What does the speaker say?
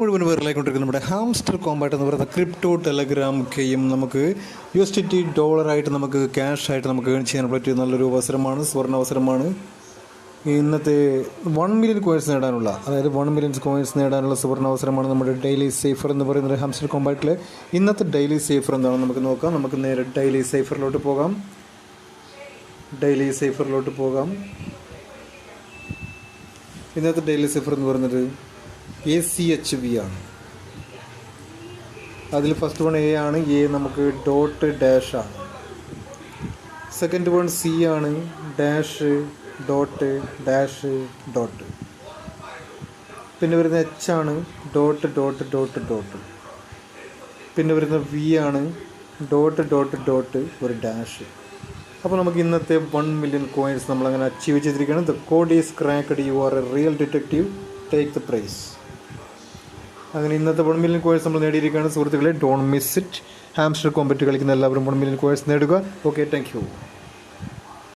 മുഴുവൻ പേരിലായിക്കൊണ്ടിരിക്കുന്ന നമ്മുടെ hamster Kombat എന്ന് പറയുന്ന ക്രിപ്റ്റോ ടെലഗ്രാം കെയും നമുക്ക് യു എസ് ടി ഡോളറായിട്ട് നമുക്ക് ക്യാഷായിട്ട് നമുക്ക് ഏൺ ചെയ്യാൻ പറ്റിയ നല്ലൊരു അവസരമാണ് സുവർണ അവസരമാണ്. ഇന്നത്തെ വൺ മില്യൺ കോയിൻസ് നേടാനുള്ള അതായത് വൺ മില്യൺ കോയിൻസ് നേടാനുള്ള സുവർണ അവസരമാണ് നമ്മുടെ ഡെയിലി സേഫർ എന്ന് പറയുന്നത് ഹാംസ്റ്റർ കോമ്പാറ്റിലെ ഇന്നത്തെ ഡെയിലി സേഫർ എന്താണെന്ന് നമുക്ക് നോക്കാം. നമുക്ക് നേരെ ഡെയിലി സേഫറിലോട്ട് പോകാം. ഡെയിലി സേഫറിലോട്ട് പോകാം. ഇന്നത്തെ ഡെയിലി സേഫർ എന്ന് പറയുന്നത് എ സി എച്ച് വി ആണ്. അതിൽ ഫസ്റ്റ് വൺ എ ആണ് എ നമുക്ക് ഡോട്ട് ഡാഷ് ആണ്. സെക്കൻഡ് വൺ സി ആണ് ഡാഷ് ഡോട്ട് ഡാഷ് ഡോട്ട് പിന്നെ വരുന്ന എച്ച് ആണ് ഡോട്ട് ഡോട്ട് ഡോട്ട് ഡോട്ട് പിന്നെ വരുന്ന വി ആണ് ഡോട്ട് ഡോട്ട് ഡോട്ട് ഒരു ഡാഷ് അപ്പോൾ നമുക്ക് ഇന്നത്തെ വൺ മില്യൺ കോയിൻസ് നമ്മളങ്ങനെ അച്ചീവ് ചെയ്തിരിക്കുകയാണ്. The code is cracked you are a real detective take the prize അങ്ങനെ ഇന്നത്തെ വൺ മില്യൺ കോഴ്സ് നമ്മൾ നേടിയിരിക്കുകയാണ്. സുഹൃത്തുക്കളെ don't miss it Hamster Kombat കളിക്കുന്ന എല്ലാവരും വൺ മില്യൺ കോഴ്സ് നേടുക. Okay thank